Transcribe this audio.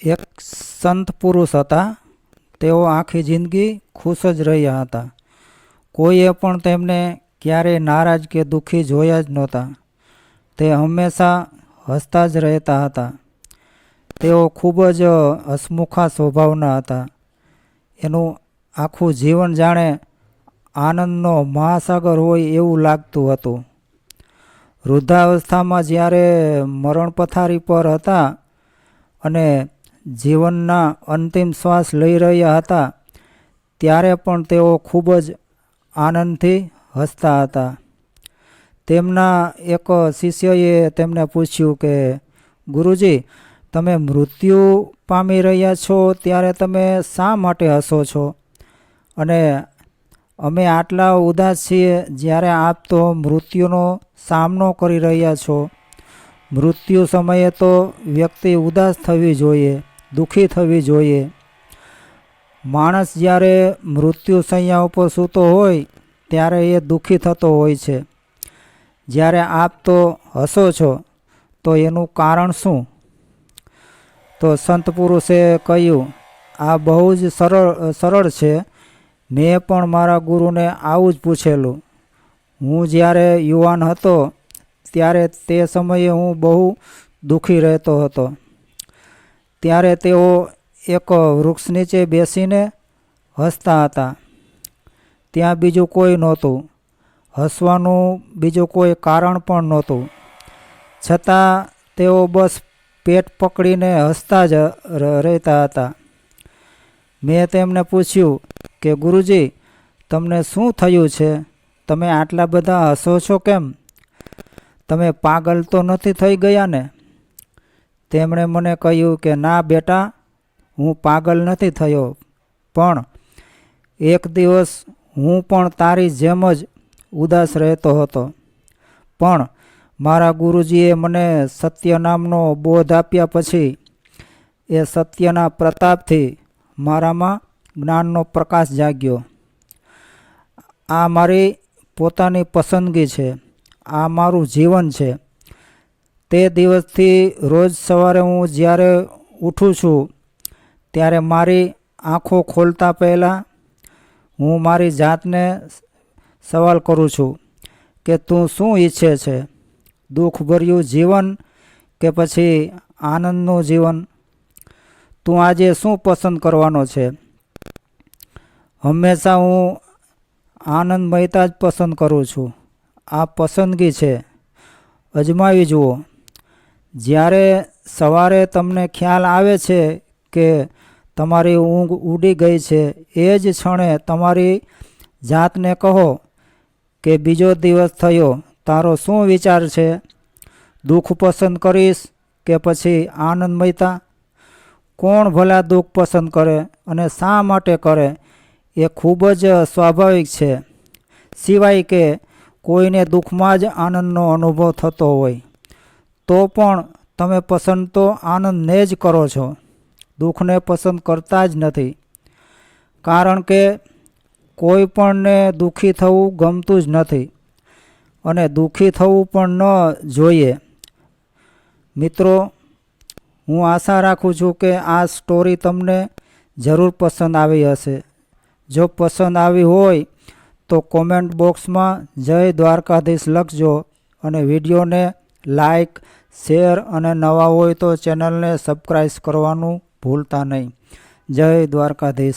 એક સંત પુરુષ હતા. તેઓ આખી જિંદગી ખુશ જ રહ્યા હતા. કોઈએ પણ તેમને ક્યારેય નારાજ કે દુઃખી જોયા જ નહોતા. તે હંમેશા હસતા જ રહેતા હતા. તેઓ ખૂબ જ હસમુખા સ્વભાવના હતા. એનું આખું જીવન જાણે આનંદનો મહાસાગર હોય એવું લાગતું હતું. વૃદ્ધાવસ્થામાં જ્યારે મરણ પથારી પર હતા અને જીવનના અંતિમ શ્વાસ લઈ રહ્યા હતા, ત્યારે પણ તેઓ ખૂબ જ આનંદથી હસતા હતા. તેમના એક શિષ્યએ તેમને પૂછ્યું કે, ગુરુજી, તમે મૃત્યુ પામી રહ્યા છો ત્યારે તમે શા માટે હસો છો? અને અમે આટલા ઉદાસ છીએ જ્યારે આપ તો મૃત્યુનો સામનો કરી રહ્યા છો. મૃત્યુ સમયે તો વ્યક્તિ ઉદાસ થવી જોઈએ. દુઃખી થવી જોઈએ. માણસ જ્યારે મૃત્યુ સૈયા ઉપર સૂતો હોય, ત્યારે એ દુઃખી થતો હોય છે. જ્યારે આપ તો હસો છો, તો એનું કારણ શું? તો સંત પુરુષે કહ્યું, આ બહુ જ સરળ સરળ છે. મેં પણ મારા ગુરુને આવું જ પૂછેલું. હું જ્યારે યુવાન હતો, ત્યારે તે સમયે હું બહુ દુઃખી રહેતો હતો. ત્યારે તેઓ એક વૃક્ષ નીચે બેસીને હસતા હતા. ત્યાં બીજું કોઈ નહોતું. હસવાનું બીજું કોઈ કારણ પણ નહોતું. છતાં તેઓ બસ પેટ પકડીને હસતા જ રહેતા હતા. મેં તેમને પૂછ્યું કે, ગુરુજી, તમને શું થયું છે? તમે આટલા બધા હસો છો કેમ? તમે પાગલ તો નથી થઈ ગયા ને તેમણે મને કહ્યું કે, ના બેટા, હું પાગલ નથી થયો, પણ એક દિવસ હું પણ તારી જેમ જ ઉદાસ રહેતો હતો. પણ મારા ગુરુજીએ મને સત્ય નામનો બોધ આપ્યા પછી એ સત્યના પ્રતાપથી મારામાં જ્ઞાનનો પ્રકાશ જાગ્યો. આ મારી પોતાની પસંદગી છે. આ મારું જીવન છે. તે દિવસથી રોજ સવારે હું જ્યારે ઉઠું છું, ત્યારે મારી આંખો ખોલતા પહેલાં હું મારી જાતને સવાલ કરું છું કે તું શું ઈચ્છે છે? દુઃખભર્યું જીવન કે પછી આનંદનું જીવન? તું આજે શું પસંદ કરવાનો છે? હંમેશા હું આનંદમયતા જ પસંદ કરું છું. આ પસંદગી છે. અજમાવી જુઓ. જ્યારે સવારે તમને ખ્યાલ આવે છે કે તમારી ઊંઘ ઉડી ગઈ છે, એ જ ક્ષણે તમારી જાતને કહો કે બીજો દિવસ થયો, તારો શું વિચાર છે? દુઃખ પસંદ કરીશ કે પછી આનંદમયતા કોણ ભલા દુઃખ પસંદ કરે અને શા માટે કરે? એ ખૂબ જ સ્વાભાવિક છે. સિવાય કે કોઈને દુઃખમાં જ આનંદનો અનુભવ થતો હોય. તો પણ તમે પસંદ તો આનંદને જ કરો છો. દુઃખને પસંદ કરતા જ નથી. કારણ કે કોઈ પણને દુઃખી થવું ગમતું જ નથી અને દુઃખી થવું પણ ન જોઈએ. મિત્રો, હું આશા રાખું છું કે આ સ્ટોરી તમને જરૂર પસંદ આવી હશે. જો પસંદ આવી હોય તો કોમેન્ટ બોક્સમાં જય દ્વારકાધીશ લખજો અને વિડીયોને લાઈક શેર અને નવા હોય તો ચેનલને સબસ્ક્રાઈબ કરવાનું ભૂલતા નહીં. જય દ્વારકાધીશ.